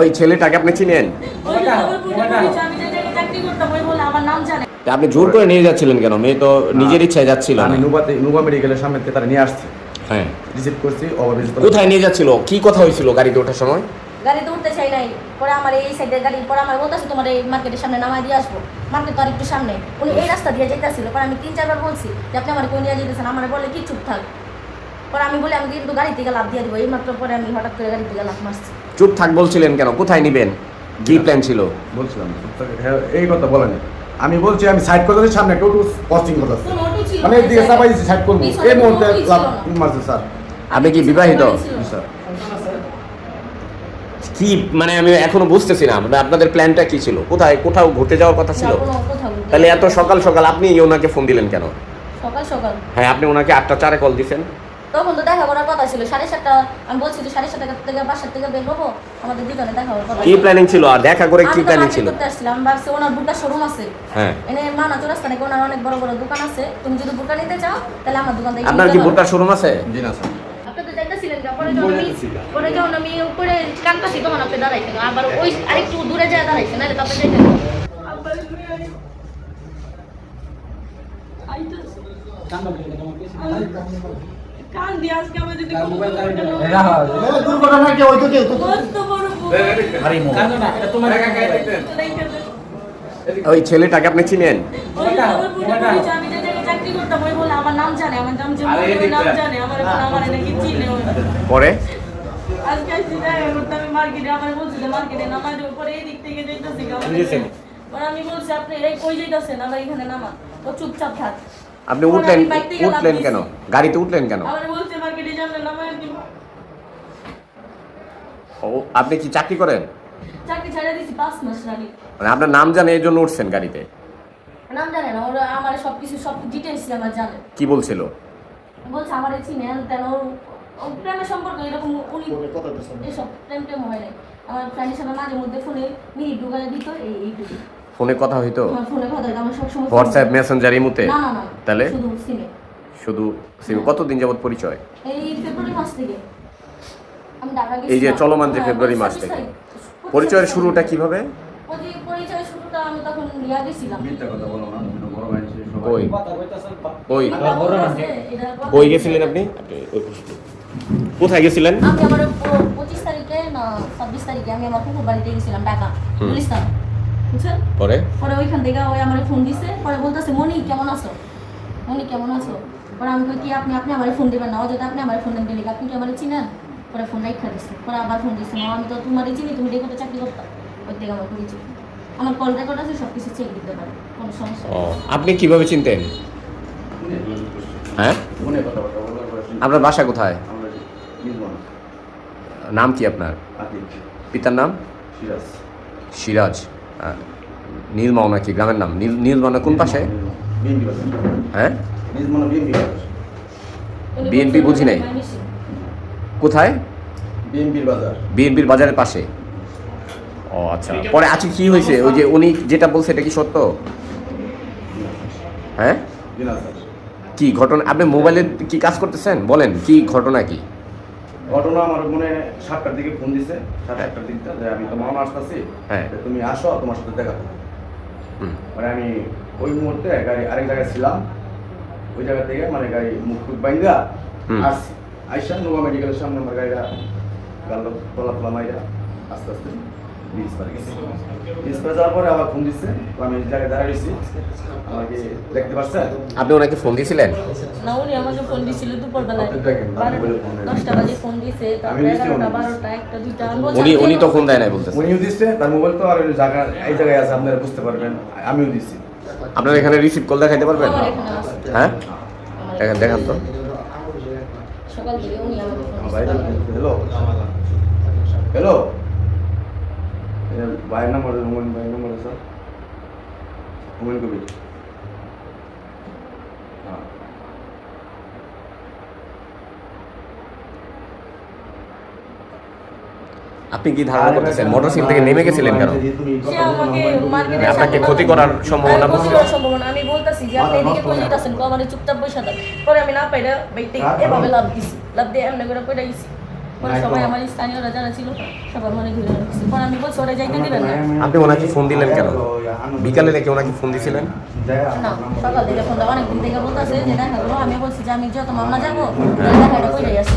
ওই ছেলেটাকে আপনি চিনেন? আপনি জোর করে নিয়ে যাচ্ছিলেন কেন? মেয়ে তো নিজের ইচ্ছায় যাচ্ছিল আমি নুবাতে নুবা মেডিকেলের সামনে তারা নিয়ে আসছে। হ্যাঁ। রিসিভ করছি কোথায় নিয়ে যাচ্ছিল? কি কথা হয়েছিল গাড়িতে ওঠার সময়? গাড়িতে উঠতে চাই নাই। পরে আমার এই সাইডের গাড়ি পরে আমার বলতেছে তোমার এই মার্কেটের সামনে নামাই দিয়ে আসব। মার্কেট তো একটু সামনে। উনি এই রাস্তা দিয়ে যেতেছিল পরে আমি তিন চারবার বলছি যে আপনি আমার কোন নিয়ে যেতেছেন? আমার বলে কি চুপ থাক? পরে আমি বলি আমি কিন্তু গাড়ি থেকে লাভ দিয়ে দিব এই মাত্র পরে আমি হঠাৎ করে গাড়ি থেকে লাভ মারছি। চুপ থাক বলছিলেন কেন? কোথায় নিবেন? কি প্ল্যান ছিল? বলছিলাম হ্যাঁ, এই কথা বলেনি। আমি বলছি আমি সাইড করতে সামনে একটু কথা মানে এদিকে স্যার। সাইড করব। এই মুহূর্তে অটোই লাভ মারছে স্যার। আপনি কি বিবাহিত? স্যার। কি মানে আমি এখনও বুঝতেছি না মানে আপনাদের প্ল্যানটা কি ছিল? কোথায় কোথাও ঘুরতে যাওয়ার কথা ছিল? তাহলে এত সকাল সকাল আপনি ওনাকে ফোন দিলেন কেন? সকাল সকাল। হ্যাঁ আপনি ওনাকে আটটা চারে কল দিছেন। তখন তো দেখা করার কথা ছিল। সাড়ে সাতটা আমি বলছি যে সাড়ে সাতটা থেকে বাসার থেকে বের হব। আমাদের দুজনে দেখা হওয়ার কথা কি প্ল্যানিং ছিল? আর দেখা করে কি প্ল্যানিং ছিল? করতে আসছিলাম। আমি ভাবছি ওনার বুটকা শোরুম আছে। হ্যাঁ। এনে মানা চৌরাস্তা নাকি ওনার অনেক বড় বড় দোকান আছে। তুমি যদি বুটকা নিতে চাও তাহলে আমার দোকান থেকে আপনার কি ভোটার শোরুম আছে? জি না স্যার। আপনি তো যাইতেছিলেন পরে যখন আমি পরে যখন আমি উপরে কানকাছি তখন আপনি দাঁড়াইছেন আবার ওই আরেকটু দূরে যায় দাঁড়াইছেন নাহলে তো যাইতেন না। দুর্ঘটনা কি? হইতো কি কত বড় ভুল। হারিমু ওই ছেলেটাকে আপনি চিনেন? ওই ওই ওই ওই। পরে? আমি মার্কেটে, আমার বলছে মার্কেটে নামাই দেবো, পরে এই দিক থেকে যাইতাছি, আমার আমি বলছি, আপনি এই কই যাইতাছেন? আমার এখানে নামা। ও চুপচাপ থাক। আপনি উঠলেন উঠলেন কেন? গাড়িতে উঠলেন কেন। ও আপনি কি চাকরি করেন। মানে আপনার নাম জানে এই জন্য উঠছেন গাড়িতে? নাম জানে না ওরা আমার সব কিছু সব ডিটেলস আমার জানে। কি বলছিল? বলছে আমার চিনেন তেন ওর প্রেমের সম্পর্ক এরকম উনি এসব প্রেম টেম হয় নাই। আমার ফ্রেন্ডের সাথে মাঝে মধ্যে ফোনে মিনিট ঢুকালে দিত এই এইটুকু। ফোনে কথা হইতো? ফোনে কথা হইতো, আমার সবসময় হোয়াটসঅ্যাপ মেসেঞ্জার ইমুতে না না না তাহলে? শুধু সিমে শুধু সিম কতদিন যাবত পরিচয়? এই ফেব্রুয়ারি মাস থেকে। আমি ঢাকা এই যে। চলমান যে ফেব্রুয়ারি মাস থেকে। পরিচয়ের শুরুটা কীভাবে? শুরুটা আমি তখন গেছিলাম। মিথ্যা কথা বলো না কই? কই? কই গেছিলেন আপনি। কোথায় গেছিলেন? আমি আমার পঁচিশ তারিখে না ছাব্বিশ তারিখে আমি আমার কুকুর বাড়িতে গেছিলাম ঢাকা। গুলিস্তান বুঝছেন? পরে? পরে ওইখান থেকে ওই আমার ফোন দিছে পরে বলতেছে মনি কেমন আছো? মনি কেমন আছো? পরে আমি কই কি আপনি আপনি আমার ফোন দিবেন না? যদি আপনি আমার ফোন দেন দিলে আপনি কি আমার চিনেন? পরে ফোন রাখা দিছে। পরে আবার ফোন দিছে না আমি তো তোমার চিনি তুমি দেখো তো চাকরি করতাম ওই থেকে আমার পরিচয় আমার কল রেকর্ড আছে সব কিছু চেক দিতে পারে কোনো সমস্যা আপনি কীভাবে চিনতেন? হ্যাঁ? আপনার বাসা কোথায়? নাম কি আপনার? পিতার নাম? সিরাজ। সিরাজ। নীলমাও নাকি গ্রামের নাম? নীল নীলমানা কোন পাশে? হ্যাঁ? বিএনপি বুঝি নাই। কোথায়? বিএনপির বাজার। বিএনপির বাজারের পাশে। ও আচ্ছা। পরে আজকে কি হয়েছে? ওই যে উনি যেটা বলছে এটা কি সত্য? হ্যাঁ? কি ঘটনা আপনি মোবাইলে কি কাজ করতেছেন? বলেন কি ঘটনা কি? ঘটনা আমার মনে সাতটার দিকে ফোন দিছে সাড়ে আটটার দিকটা যে আমি তো মামা আসতেছি হ্যাঁ। তুমি আসো তোমার সাথে দেখা। মানে আমি ওই মুহূর্তে গাড়ি আরেক জায়গায় ছিলাম ওই জায়গা থেকে মানে গাড়ি মুখ টুক বাইঙ্গা আসি আসছি আইসা নোভা মেডিকেলের সামনে আমার গাড়িটা গাল তোলা তোলা মাইরা আস্তে আস্তে ব্রিজ পার গেছে ব্রিজ পার যাওয়ার পরে আবার ফোন দিচ্ছে তো আমি এই জায়গায় দাঁড়িয়ে আমাকে দেখতে পাচ্ছেন আপনি ওনাকে ফোন দিয়েছিলেন? না উনি আমাকে ফোন দুপুরবেলায়। দশটা বাজে উনি উনি তো ফোন দেয় নাই বলতেছে। উনিও দিচ্ছে তার মোবাইল তো আর ওই জায়গা এই জায়গায় আছে আপনারা বুঝতে পারবেন আমিও দিচ্ছি। আপনার এখানে রিসিভ কল দেখাইতে পারবেন? এখানে। হ্যাঁ? আমার দেখান তো। সকাল থেকে ভাইয়ের নাম্বার হুমায়ুন ভাইয়ের নাম্বার স্যার। হুমায়ুন কবির হ্যাঁ। আপনি কি ধারণা করতেছেন? মোটরসাইকেল থেকে নেমে গেছিলেন কেন? আপনাকে ক্ষতি করার সম্ভাবনা? করার সম্ভাবনা। আমি বলতেছি যে আপনি এদিকে কই যেতেছেন চুপচাপ বসে থাকেন পরে আমি না পাইলে বাইতে এভাবে লাভ দিছি। লাভ দিয়ে এমনি করে পড়ে গেছি। পরে সবাই আমার স্থানীয়রা যারা ছিল সবার মনে ঘুরে রাখছি পরে আমি বলছি ওরা যাইতে দিবেন না। আপনি ওনাকে ফোন দিলেন কেন? বিকালে নাকি ওনাকে ফোন দিছিলেন? না সকাল থেকে ফোন দেওয়া অনেকদিন থেকে বলতেছে যে দেখা করব আমি বলছি যে আমি যত মামলা যাব দেখাটা করে আসি।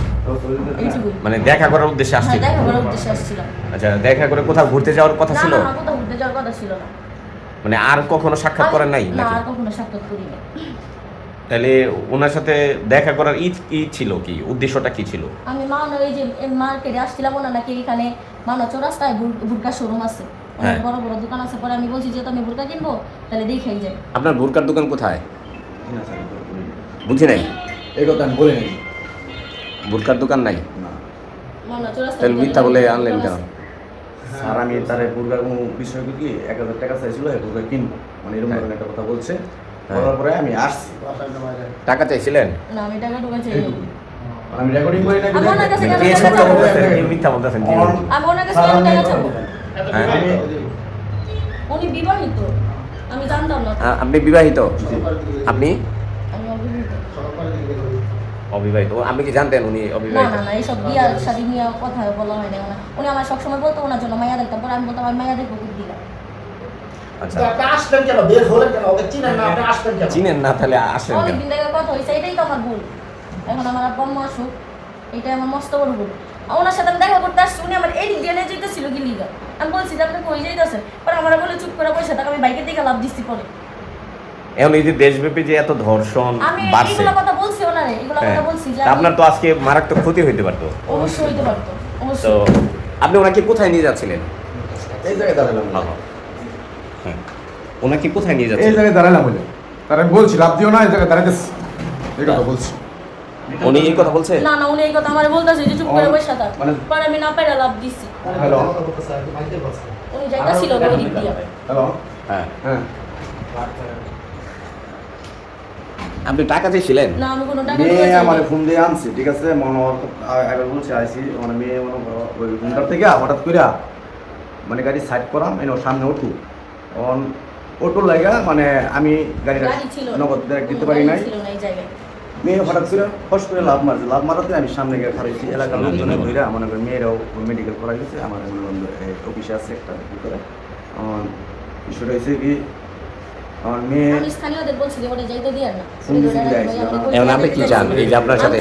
মানে দেখা করার উদ্দেশ্যে হ্যাঁ আসছিল দেখা করার উদ্দেশ্যে আসছিলাম। আচ্ছা দেখা করে কোথাও ঘুরতে যাওয়ার কথা ছিল? না কোথাও ঘুরতে যাওয়ার কথা ছিল না। মানে আর কখনো সাক্ষাৎ করেন নাই না আর কখনো সাক্ষাৎ তাহলে ওনার সাথে দেখা করার ই ই ছিল কি? উদ্দেশ্যটা কি ছিল? আমি মানো এই যে মার্কেটে আসছিলাম ওনা নাকি এখানে মানো চৌরাস্তায় বুর- বুরকা শোরুম আছে। অনেক হ্যাঁ। বড় বড় দোকান আছে পরে আমি বলছি যে তো আমি বুরকা কিনবো? তাহলে দেখেই যাই। আপনার বোরকার দোকান কোথায়? বুঝি নাই? এই কথা আমি বলে নিই। বোরকার দোকান নাই? না। তাহলে মিথ্যা বলে আনলেন কেন? স্যার আমি তার কোনো বিষয় কি? এক হাজার টাকা চাইছিল এই বুর্গা কিনবো। মানে এরকম ধরনের একটা কথা বলছে। বলার পরে আমি আসছি। টাকা চাইছিলেন? না আমি টাকা ঢুকে আমি রেকর্ডিং করি না আমি ওনার কাছে কেন কে টাকা সত্য বলতেছেন কে মিথ্যা বলতেছেন আমি ওনার কাছে কেন টাকা চাবো হ্যাঁ? উনি বিবাহিত। আমি জানতাম না। আপনি বিবাহিত? আপনি? আমি অবিবাহিত। অবিবাহিত। আপনি কি জানতেন উনি অবিবাহিত? না না এইসব বিয়ার শাদী নিয়ে কথা বলা হয় না উনি আমার সবসময় বলতো ওনার জন্য মায়া দেখতাম। পরে আমি বলতাম আমি মায়া দেখব আপনি আসলেন কেন? বের হলেন কেন? ওকে চিনেন না আপনি আসলেন কেন? চিনেন না তাহলে আসেন কেন? অনেকদিন থেকে কথা হয়েছে এটাই তো আমার ভুল। এখন আমার আব্বা আম্মা আসুক এটাই আমার মস্ত বড় ভুল। ওনার সাথে আমি দেখা করতে আসছি উনি আমার এই দিক দিয়ে নিয়ে যেতেছিল কি লিগা আমি বলছি যে আপনি কই যাইতেছেন? পরে আমার বলে চুপ করে বসে তাকে আমি বাইকের দিকে লাভ দিচ্ছি পরে। এখন এই যে দেশব্যাপী যে এত ধর্ষণ বাড়ছে কথা বলছি ওনারে এগুলো হ্যাঁ। কথা বলছি যে আপনার তো আজকে মারাত্মক ক্ষতি হইতে পারতো। অবশ্যই হইতে পারতো অবশ্যই। আপনি ওনাকে কোথায় নিয়ে যাচ্ছিলেন? এই জায়গায় দাঁড়ালাম ওনাকে কোথায় নিয়ে এই জায়গায় দাঁড়ালাম বলে তার আমি বলছি লাভ দিও না এই জায়গায় দাঁড়াইতেছি এই কথা বলছি। উনি এই কথা বলছে? না না উনি এই কথা আমার বলতেছে যে চুপ করে বসে থাক। মানে- পরে আমি না পেরে লাভ দিছি। হ্যালো। উনি যাইতাছিল ওই দিক দিয়ে। হ্যালো। হ্যাঁ। হ্যাঁ। আপনি টাকা চেয়েছিলেন না আমি কোনো টাকা মেয়ে আমার ফোন দিয়ে আনছি ঠিক আছে? মনে হয় আগে বলছে আইসি মানে মেয়ে মনে ওই ফোনটার থেকে হঠাৎ করে মানে গাড়ি সাইড করাম এনে সামনে ওঠু অন অটোর লাগা মানে আমি গাড়িটা। নগদ দিতে পারি নাই। না মেয়ে হঠাৎ করে ফস করে লাভ মারছে। লাভ মারাতে আমি সামনে গিয়ে খারাইছি এলাকার লোকজনে ধরে মনে করি মেয়েরাও মেডিকেল করা গেছে আমার অফিসে আছে একটা ভিতরে আমার বিষয়টা হয়েছে কি? আমার মেয়ে এখন আপনি কি চান? এই যে আপনার সাথে।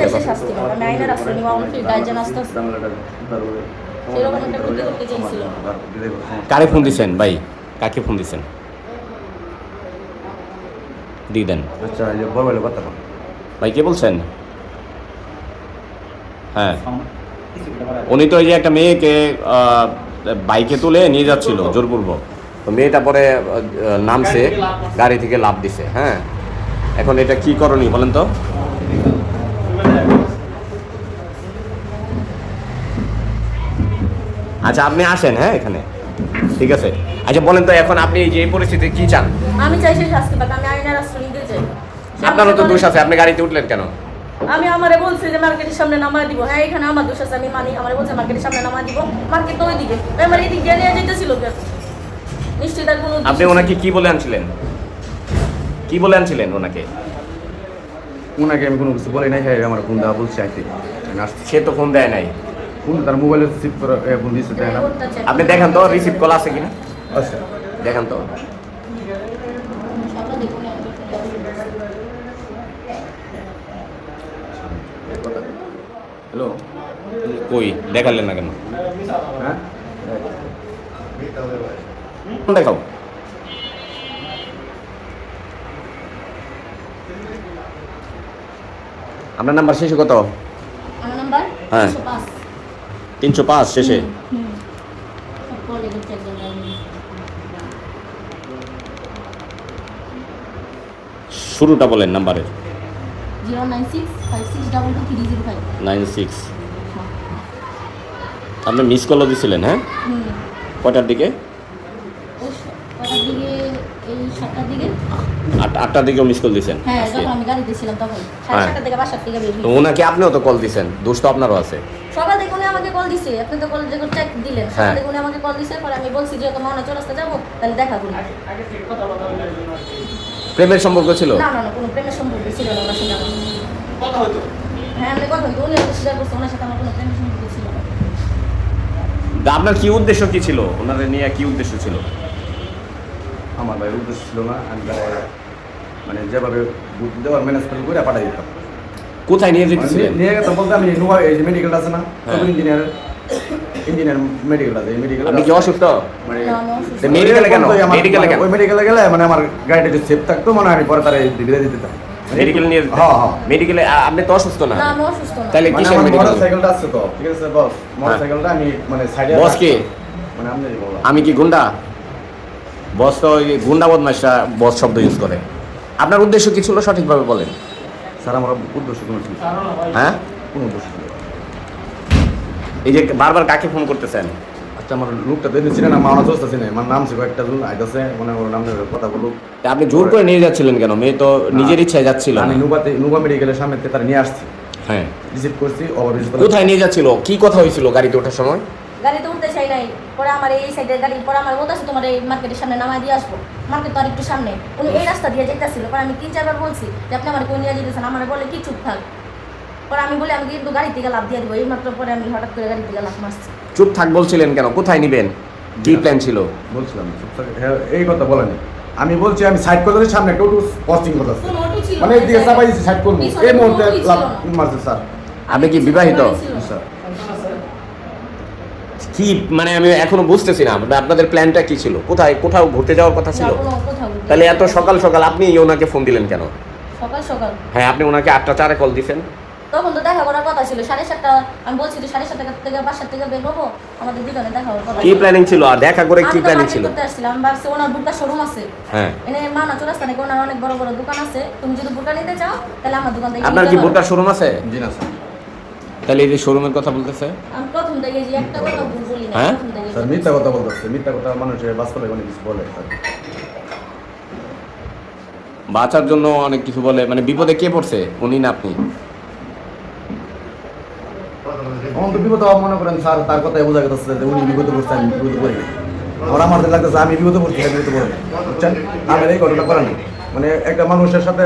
কারে ফোন দিছেন ভাই? কাকে ফোন দিছেন? দিয়ে দেন। আচ্ছা এই যে বড় বড় কথা বল। ভাই কে বলছেন? হ্যাঁ। উনি তো এই যে একটা মেয়েকে বাইকে তুলে নিয়ে যাচ্ছিল জোরপূর্বক। তো মেয়েটা পরে নামছে গাড়ি থেকে লাভ দিছে হ্যাঁ। এখন এটা কি করণীয় বলেন তো? আচ্ছা আপনি আসেন হ্যাঁ এখানে। ঠিক আছে। আচ্ছা বলেন তো এখন আপনি এই যে এই পরিস্থিতি কি চান? আমি চাই সে শাস্তি পাক আমি আইনের আশ্রয় নিতে চাই। আপনারও তো দোষ আছে আপনি গাড়িতে উঠলেন কেন? আমি আমারে বলছি যে মার্কেটের সামনে নামায় দিব। হ্যাঁ এখানে আমার দোষ আছে আমি মানি আমারে বলছে মার্কেটের সামনে নামায় দিব। মার্কেট তো ওইদিকে। আমি আমার এদিক দিয়ে নিয়ে যেতেছিল কেন নিশ্চয়ই তার কোনো আপনি ওনাকে কি বলে আনছিলেন? কি বলে আনছিলেন ওনাকে? ওনাকে আমি কোনো কিছু বলি নাই হ্যাঁ আমার ফোন দেওয়া বলছি আইতে। সে তো ফোন দেয় নাই। ফোন তার মোবাইলে রিসিভ করে ফোন দিচ্ছে দেয় না? আপনি দেখেন তো রিসিভ কল আছে কিনা? আচ্ছা দেখেন তো। হ্যালো কই? দেখালেন না কেন? হ্যাঁ? দেখাও। আপনার নাম্বার শেষে কত? আমার নাম্বার হ্যাঁ। তিনশো পাঁচ শেষে হুম সব কল রেখেছি একদম আমি। শুরুটা বলেন নাম্বারের। 09656223305 নাইন সিক্স আপনি মিস কলও দিছিলেন হ্যাঁ? কটার দিকে? এই সাতটার দিকে। আট আটটার দিকেও মিস কল হই। ওনাকে আপনিও তো কল দিছেন দোষ তো আপনারও আছে। সকাল থেকে উনি আমাকে কল দিছে। আপনি তো কল যখন চেক দিলেন সকাল হ্যাঁ। থেকে উনি আমাকে কল দিছে। পরে আমি বলছি যে তোমার চলে আসতে যাব তাহলে দেখা করি। প্রেমের সম্পর্ক ছিল? না না না কোনো প্রেমের সম্পর্ক ছিল না ওনার সঙ্গে আমার। হ্যাঁ আমি কথা বলতে উনি একটা স্বীকার করছে ওনার সাথে আমার কোনো প্রেম সম্পর্ক ছিল না। তা আপনার কি উদ্দেশ্য কি ছিল? ওনারে নিয়ে কি উদ্দেশ্য ছিল? আমার ভাই উদ্দেশ্য ছিল না আমি তারা মানে যেভাবে বুদ্ধ দেওয়ার ম্যানেজ করে করে পাঠাই দিতাম। কোথায় নিয়ে মানে যেতেছিলেন নিয়ে গেতাম বলতে আমি নোয়া এই যে মেডিকেলটা আছে না হ্যাঁ। ইঞ্জিনিয়ার মেডিকেল আছে মেডিকেল আপনি কি অসুস্থ? মানে আমি মেডিকেলে কেন? মেডিকেলে কেন? ওই মেডিকেলে গেলে মানে আমার গাড়িটা একটু সেফ থাকতো মানে আমি পরে তারা দিতে দিতাম মেডিকেল নিয়ে হ্যাঁ হ্যাঁ। মেডিকেলে আপনি তো অসুস্থ না? না অসুস্থ না। তাহলে মানে মেডিকেল মোটরসাইকেলটা আছে তো ঠিক আছে বস। মোটরসাইকেলটা আমি মানে সাইডে বস কে? মানে আপনি আমি কি গুন্ডা? বস তো ওই গুন্ডা বদমাসটা বস শব্দ ইউজ করে। আপনার উদ্দেশ্য কি ছিল সঠিকভাবে বলেন? স্যার আমার উদ্দেশ্য কোনো ছিল হ্যাঁ? কোনো উদ্দেশ্য। এই যে বারবার কাকে ফোন করতেছেন? আচ্ছা আমার লোকটা দেখতে ছিলেন না মাওনা চলতেছি না। আমার নাম ছিল একটা জন আইতাছে মানে ওর নাম কথা বলুক। আপনি জোর করে নিয়ে যাচ্ছিলেন কেন? মেয়ে তো নিজের ইচ্ছায় যাচ্ছিল আমি নুবাতে নুবা মেডিকেলের সামনে তারা নিয়ে আসছি। হ্যাঁ। রিসিভ করছি ওভার কোথায় নিয়ে যাচ্ছিল? কি কথা হয়েছিল গাড়িতে ওঠার সময়? গাড়িতে উঠতে চাই নাই। পরে আমার এই সাইডের গাড়ি পরে আমার বলতেছে তোমার এই মার্কেটের সামনে নামাই দিয়ে আসব। মার্কেট তো আর একটু সামনে। উনি এই রাস্তা দিয়ে যেতেছিল পরে আমি তিন চারবার বলছি যে আপনি আমার কোন নিয়ে যেতেছেন আমার বলে কি চুপ থাক। পরে আমি বলি আমি কিন্তু গাড়ি থেকে লাভ দিয়ে দিব। এই মাত্র পরে আমি হঠাৎ করে গাড়ি থেকে লাভ মারছি। চুপ থাক বলছিলেন কেন? কোথায় নিবেন? কি প্ল্যান ছিল? বলছিলাম হ্যাঁ, এই কথা বলেনি। আমি বলছি আমি সাইড করতে সামনে একটা একটু পস্টিং কথা মানে এই দিকে চাপাই দিচ্ছি সাইড করব। এই মুহূর্তে লাভ মারছে স্যার। আপনি কি বিবাহিত? স্যার। কি মানে আমি এখনও বুঝতেছি না আপনাদের প্ল্যানটা কি ছিল? কোথায় কোথাও ঘুরতে যাওয়ার কথা ছিল? তাহলে এত সকাল সকাল আপনি ওনাকে ফোন দিলেন কেন? সকাল সকাল। হ্যাঁ আপনি ওনাকে আটটা চারে কল দিছেন। তখন তো দেখা করার কথা ছিল। সাড়ে সাতটা আমি বলছি যে সাড়ে সাতটা থেকে বাসার থেকে বের হব আমাদের দুজনে দেখা হওয়ার কথা কি প্ল্যানিং ছিল? আর দেখা করে কি প্ল্যানিং ছিল? করতে আসছিলাম আমি ভাবছি ওনার বুটকা শোরুম আছে। হ্যাঁ। এনে মানা চৌরাস্তা নাকি ওনার অনেক বড় বড় দোকান আছে। তুমি যদি বুটকা নিতে চাও তাহলে আমার দোকান থেকে আপনার কি পারো। শোরুম আছে? জি না স্যার। তাহলে এই যে শোরুমের কথা বলতেছে? আমি প্রথম থেকে যে একটা কথা বলি না হ্যাঁ? স্যার মিথ্যা কথা বলতেছে। মিথ্যা কথা মানুষের বাস করলে অনেক কিছু বলে স্যার। বাঁচার জন্য অনেক কিছু বলে। মানে বিপদে কে পড়ছে? উনি না আপনি? আমার তো বিপদ মনে করেন স্যার তার কথাই বোঝা গেছে যে উনি বিপদে পড়ছে আমি বিপদে পড়ি না। আমার লাগতেছে আমি বিপদে পড়ছি আমি বিপদে পড়ি বুঝছেন? আমার এই ঘটনা করেন মানে একটা মানুষের সাথে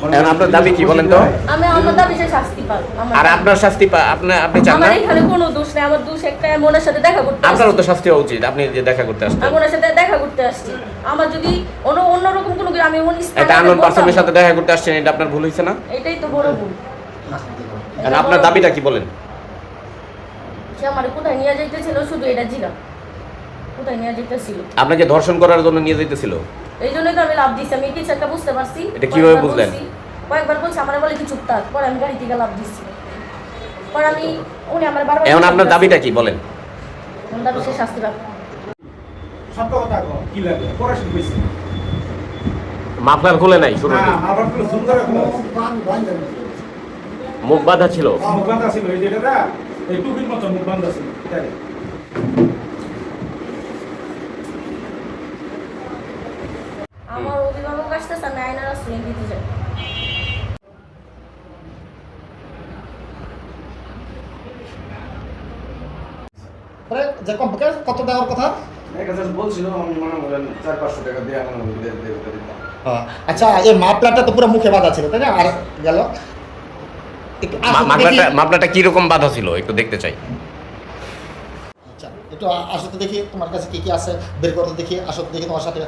মানে- এখন আপনার দাবি কি বলেন তো? আমি আমার দাবি সে শাস্তি পাবো আর আপনার শাস্তি পা- আপনি আপনি চান না? আমার এখানে কোনো দোষ নেই আমার দোষ একটা আমি ওনার সাথে দেখা করতে আপনারও তো শাস্তি হওয়া উচিত আপনি যে দেখা করতে আসছেন। সাথে দেখা করতে আসছি। আমার যদি অন্য অন্যরকম কোনো আমি স্থানে আননোন পার্সনের সাথে দেখা করতে আসছেন এটা আপনার ভুল হয়েছে না? এটাই তো বড় ভুল। আর আপনার দাবিটা কি বলেন? সে আমার কোথায় নিয়ে যাইতেছিল? শুধু এটা জিগা। কোথায় নিয়ে যাইতেছিল? আপনাকে ধর্ষণ করার জন্য নিয়ে যেতেছিল এই জন্যই তো আমি লাভ দিচ্ছি আমি কিছু একটা বুঝতে পারছি। এটা কীভাবে বুঝলেন? বলছি, কয়েকবার বলছি আমার বলে কি চুপ থাক পরে আমি গাড়ি থেকে লাভ দিচ্ছি পরে আমি উনি আমার বারবার এখন আপনার দাবিটা কি? বলেন। দাবি সে শাস্তি পাবে। সত্য কথা কি লাগে? পড়াশোনা কইছি মাফলার খুলে নাই শুরু মুখ বাঁধা ছিল। মুখ বান্ধা ছিল। এই যেটা এই টুপির মতো মুখ বান্ধা ছিল এটাই। আমার অভিভাবক আসতেছে আমি আইনার আশ্রয় দিতে চাই যে কম্পিউটার কত দেওয়ার কথা? এক হাজার বলছিল আমি মনে করেন চার পাঁচশো টাকা দিয়ে আমার বিদায় দিয়ে দিতাম হ্যাঁ, আচ্ছা এই মাপলাটা তো পুরো মুখে বাঁধা ছিল তাই না? আর গেল? একটু মা- আসতে দেখি। মাপলাটা মাপলাটা কীরকম বাধা ছিল? একটু দেখতে চাই। আচ্ছা একটু দেখি তোমার কাছে কি কি আছে। বের করতে দেখি আসতে দেখি তোমার সাথে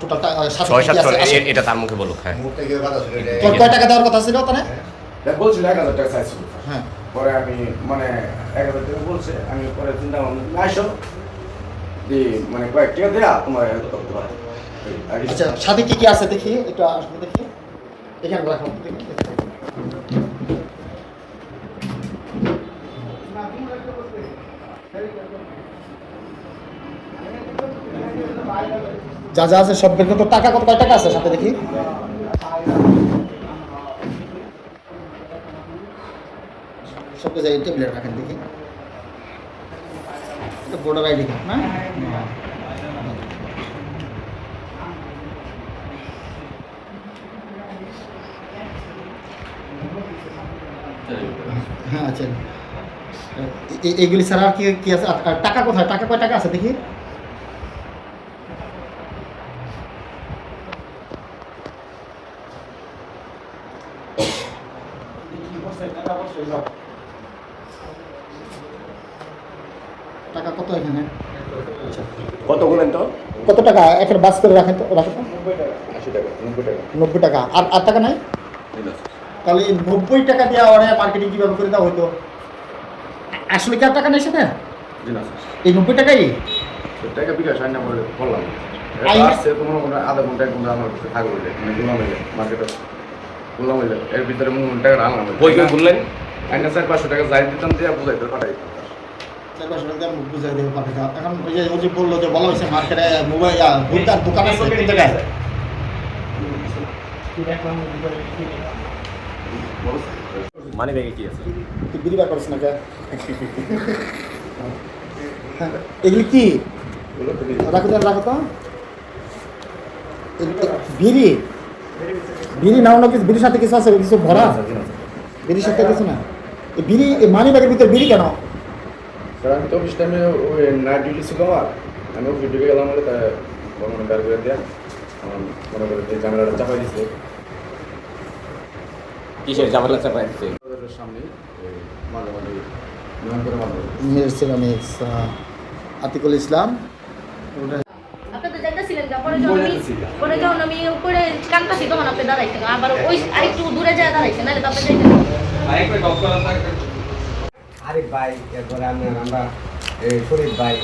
টোটালটা ছয় সাত আসো। এটা তার মুখে বলুক হ্যাঁ। কয় টাকা দেওয়ার কথা ছিল তাহলে? বলছিল এক হাজার টাকা চাইছিল। হ্যাঁ। পরে আমি মানে এক হাজার টাকা বলছে আমি পরে চিন্তা ভাবনা দি মানে কয়েক টাকা দেয়া তোমার এত করতে পারো। আচ্ছা সাথে কি কি আছে দেখি একটু আসতে দেখি। এখানে রাখো দেখি। যা যা আছে সব বের করতে টাকা কত, কয় টাকা আছে সাথে দেখি? সব কিছু এই টেবিলে রাখেন দেখি। এটা বড় গাড়ি দেখি না হ্যাঁ আচ্ছা। এ- এ- এগুলি ছাড়া আর কি কি আছে? আর টাকা কোথায়? টাকা কয় টাকা আছে দেখি? টাকা কত এখানে? কত বলেন তো? কত টাকা? একটা বাস করে রাখেন তো রাখেন নব্বই টাকা আর আর টাকা নাই? তাহলে নব্বই টাকা দিয়ে ওরা মার্কেটিং কীভাবে করে দেওয়া হতো আসলে কি আর টাকা নেই সাথে এই নব্বই টাকাই টাকা বিকাশ না আসছে মনে আধা ঘণ্টা এক ঘণ্টা আমার কাছে থাকবে মানে গোলাম হইলে মার্কেটে গোলাম এর ভিতরে মনে টাকা আনলাম কই কই বললেন আইনা চার পাঁচশো টাকা যাই দিতাম দিয়ে বুঝাইতে পাঠাই চার পাঁচশো টাকা দিয়ে বুঝাই দেবে পাঠাতে এখন ওই যে ওই যে বলল যে বলা হয়েছে মার্কেটে মোবাইল দোকান আছে কোন জায়গায় মানে ব্যাগে কি আছে? তুই বিড়ি বার করিস না কে? হ্যাঁ, এগুলি কি? রাখো দেন রাখো তো। বিড়ি? বিড়ি নাও না কিছু বিড়ির সাথে কিছু আছে কিছু ভরা? বিড়ির সাথে কিছু না? এই বিড়ি মানি ব্যাগের ভিতরে বিড়ি কেন? স্যার আমি তো অফিস টাইমে ওই নাইট ডিউটি ছিল আমার। আমি অফিস ঢুকে গেলাম বলে তাই মনে বের করে দেয়া। আমার মনে করে যে ক্যামেরাটা চাপাই দিচ্ছে কিসের জামালা চাপাই দিচ্ছে সামনে আতিকুল ইসলাম। পরে যখন আমি পরে উপরে কানতাছি তখন আপনি দাঁড়াইছেন আবার ওই আরেকটু দূরে যায় দাঁড়াইছেন নাহলে তো আপনি যাইতেন। আরিফ ভাই এরপরে আপনার আমরা শরীফ ভাই।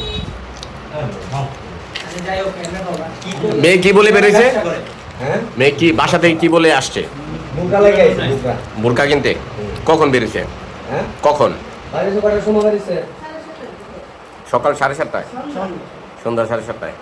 মেয়ে কি বলে বেরিয়েছে? হ্যাঁ? মেয়ে কি বাসা থেকে কি বলে আসছে? বোরকা কিনতে? কখন বেরিয়েছে? হ্যাঁ? কখন? সকাল সাড়ে সাতটায়? সন্ধ্যা সাড়ে সাতটায়।